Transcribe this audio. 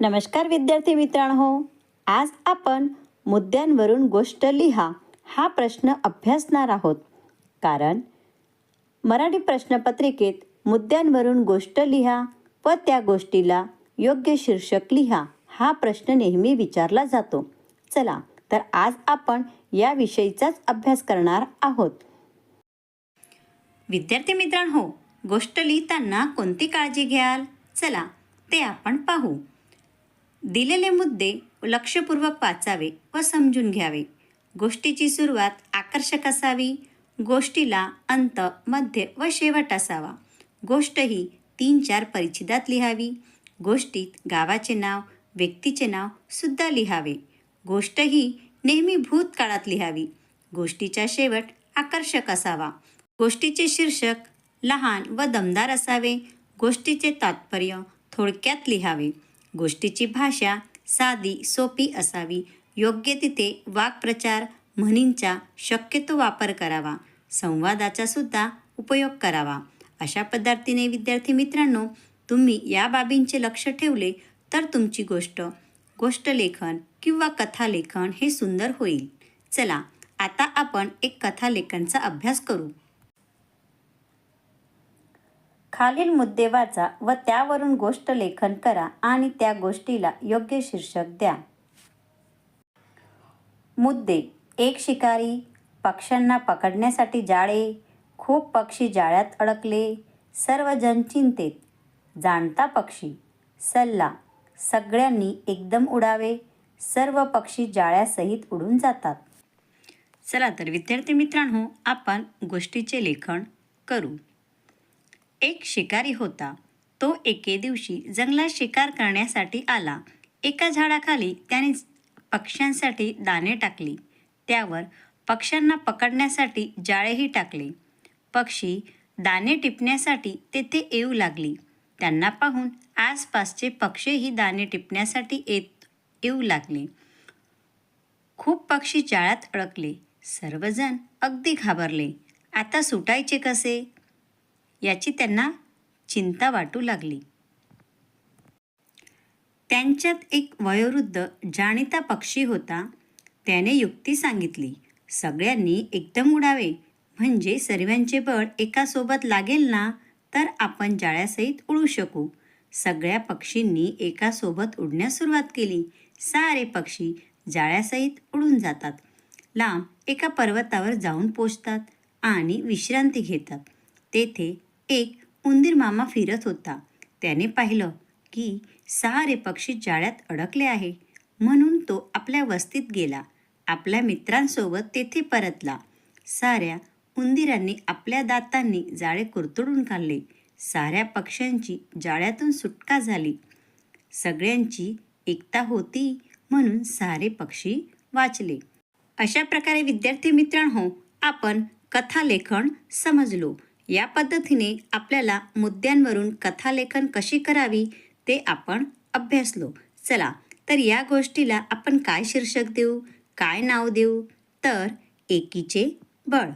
नमस्कार विद्यार्थी मित्रांनो. आज आपण मुद्द्यांवरून गोष्ट लिहा हा प्रश्न अभ्यासणार आहोत. कारण मराठी प्रश्नपत्रिकेत मुद्द्यांवरून गोष्ट लिहा व त्या गोष्टीला योग्य शीर्षक लिहा हा प्रश्न नेहमी विचारला जातो. चला तर आज आपण या विषयीचाच अभ्यास करणार आहोत. विद्यार्थी मित्रांनो गोष्ट लिहिताना कोणती काळजी घ्याल? चला ते आपण पाहू. दिलेले मुद्दे लक्षपूर्वक वाचावे व समजून घ्यावे. गोष्टीची सुरुवात आकर्षक असावी. गोष्टीला अंत मध्य व शेवट असावा. गोष्ट ही तीन चार परिच्छेदात लिहावी. गोष्टीत गावाचे नाव व्यक्तीचे नाव सुद्धा लिहावे. गोष्ट ही नेहमी भूतकाळात लिहावी. गोष्टीचा शेवट आकर्षक असावा. गोष्टीचे शीर्षक लहान व दमदार असावे. गोष्टीचे तात्पर्य थोडक्यात लिहावे. गोष्टीची भाषा साधी सोपी असावी. योग्य तिथे वाक्प्रचार म्हणींचा शक्यतो वापर करावा. संवादाचा सुद्धा उपयोग करावा. अशा पद्धतीने विद्यार्थी मित्रांनो तुम्ही या बाबींचे लक्ष ठेवले तर तुमची गोष्ट गोष्ट लेखन किंवा कथालेखन हे सुंदर होईल. चला आता आपण एक कथालेखनचा अभ्यास करू. खालील मुद्दे वाचा व त्यावरून गोष्ट लेखन करा आणि त्या गोष्टीला योग्य शीर्षक द्या. मुद्दे. एक शिकारी पक्ष्यांना पकडण्यासाठी जाळे खूप पक्षी जाळ्यात अडकले सर्वजण चिंतेत. जाणता पक्षी सल्ला. सगळ्यांनी एकदम उडावे सर्व पक्षी जाळ्यासहित उडून जातात. चला तर विद्यार्थी मित्रांनो आपण गोष्टीचे लेखन करू. एक शिकारी होता. तो एके दिवशी जंगलात शिकार करण्यासाठी आला. एका झाडाखाली त्याने पक्ष्यांसाठी दाणे टाकली. त्यावर पक्ष्यांना पकडण्यासाठी जाळेही टाकले. पक्षी दाणे टिपण्यासाठी तेथे येऊ लागली. त्यांना पाहून आसपासचे पक्षीही दाणे टिपण्यासाठी येत येऊ लागले. खूप पक्षी जाळ्यात अडकले. सर्वजण अगदी घाबरले. आता सुटायचे कसे? याची त्यांना चिंता वाटू लागली. त्यांच्यात एक वयोवृद्ध जाणीता पक्षी होता त्याने युक्ती सांगितली सगळ्यांनी एकदम उडावे. म्हणजे सर्वांचे बळ एकासोबत लागेल ना तर आपण जाळ्यासहित उडू शकू. सगळ्या पक्षींनी एकासोबत उडण्यास सुरुवात केली. सारे पक्षी जाळ्यासहित उडून जातात. लांब एका पर्वतावर जाऊन पोचतात आणि विश्रांती घेतात. तेथे एक उंदीर मामा फिरत होता. त्याने पाहिलं की सारे पक्षी जाळ्यात अडकले आहे. म्हणून तो आपल्या वस्तीत गेला. आपल्या मित्रांसोबत तेथे परतला. साऱ्या उंदिरांनी आपल्या दातांनी जाळे कुरतडून काढले. साऱ्या पक्ष्यांची जाळ्यातून सुटका झाली. सगळ्यांची एकता होती म्हणून सारे पक्षी वाचले. अशा प्रकारे विद्यार्थी मित्रांनो आपण कथालेखन समजलो. या पद्धतीने आपल्याला मुद्द्यांवरून कथालेखन कशी करावी ते आपण अभ्यासलो. चला तर या गोष्टीला आपण काय शीर्षक देऊ? काय नाव देऊ? तर एकीचे बळ.